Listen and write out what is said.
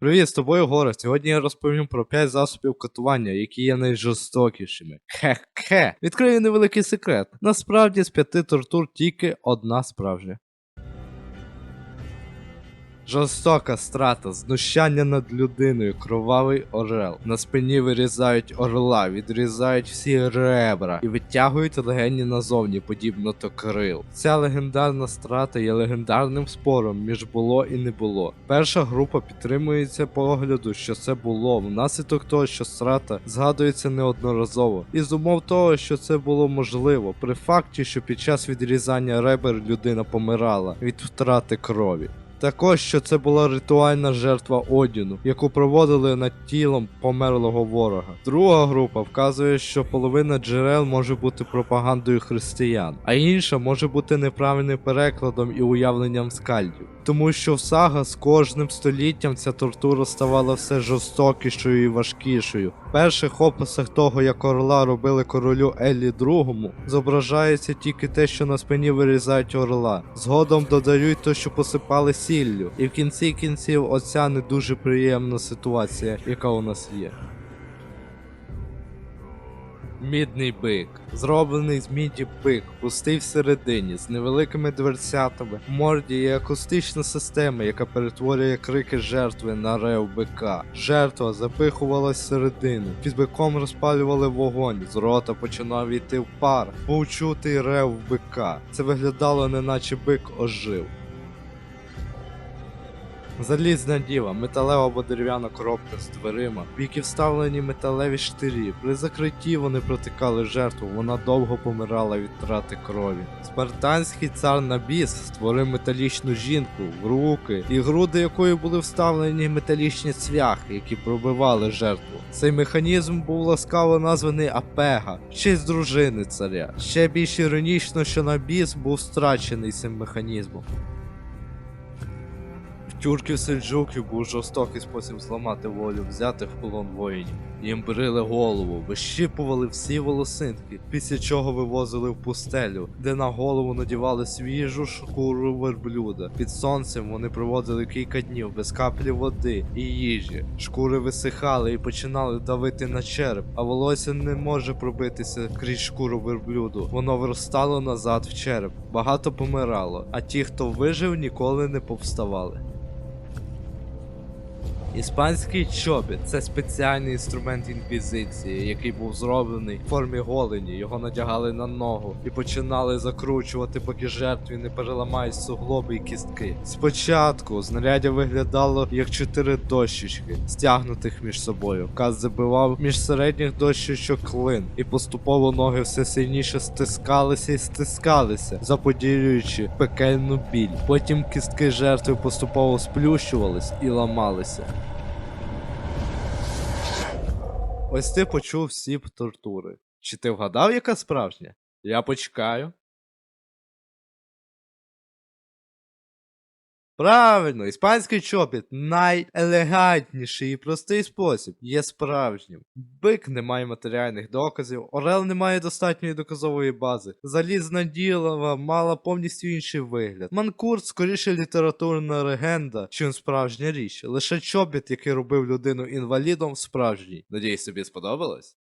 Привіт, з тобою Гора. Сьогодні я розповім про 5 засобів катування, які є найжорстокішими. Хе-хе. Відкрию невеликий секрет. Насправді з п'яти тортур тільки одна справжня. Жорстока страта, знущання над людиною, кровавий орел. На спині вирізають орла, відрізають всі ребра і витягують легені назовні, подібно до крил. Ця легендарна страта є легендарним спором між було і не було. Перша група підтримується погляду, що це було, внаслідок того, що страта згадується неодноразово, і з умов того, що це було можливо, при факті, що під час відрізання ребер людина помирала від втрати крові. Також що це була ритуальна жертва Одіну, яку проводили над тілом померлого ворога. Друга група вказує, що половина джерел може бути пропагандою християн, а інша може бути неправильним перекладом і уявленням скальдів. Тому що в сага з кожним століттям ця тортура ставала все жорстокішою і важкішою. В перших описах того, як орла робили королю Еллі II, зображається тільки те, що на спині вирізають орла. Згодом додають те, що посипали сіллю. І в кінці кінців оця не дуже приємна ситуація, яка у нас є. Мідний бик. Зроблений з міді бик, пустий всередині, з невеликими дверцятами. В морді є акустична система, яка перетворює крики жертви на рев бика. Жертва запихувалась всередину. Під биком розпалювали вогонь, з рота починав йти пар, був рев бика. Це виглядало, неначе бик ожив. Залізна діва, металева або дерев'яна коробка з дверима, в які вставлені металеві штирі. При закритті вони протикали жертву, вона довго помирала від втрати крові. Спартанський цар Набіс створив металічну жінку в руки, і груди якої були вставлені металічні цвяхи, які пробивали жертву. Цей механізм був ласкаво названий Апега, честь дружини царя. Ще більш іронічно, що Набіс був страчений цим механізмом. В тюрків сельджуків був жорстокий спосіб зламати волю, взяти в полон воїнів. Їм брили голову, вищипували всі волосинки, після чого вивозили в пустелю, де на голову надівали свіжу шкуру верблюда. Під сонцем вони проводили кілька днів без каплі води і їжі. Шкури висихали і починали давити на череп, а волосся не може пробитися крізь шкуру верблюду. Воно виростало назад в череп. Багато помирало, а ті, хто вижив, ніколи не повставали. Іспанський чобіт це спеціальний інструмент інквізиції, який був зроблений в формі голені. Його надягали на ногу і починали закручувати, поки жертві не переламають суглоби і кістки. Спочатку знаряддя виглядало як чотири дощечки, стягнутих між собою. Каз забивав між середніх дощечок клин, і поступово ноги все сильніше стискалися і стискалися, заподілюючи пекельну біль. Потім кістки жертви поступово сплющувались і ламалися. Ось ти почув всі тортури. Чи ти вгадав, яка справжня? Я почекаю. Правильно, іспанський чобіт найелегантніший і простий спосіб є справжнім. Бик не має матеріальних доказів, Орел не має достатньої доказової бази. Залізна ділова мала повністю інший вигляд. Манкурт скоріше літературна легенда, чим справжня річ. Лише чобіт, який робив людину інвалідом, справжній. Надіюсь, тобі сподобалось?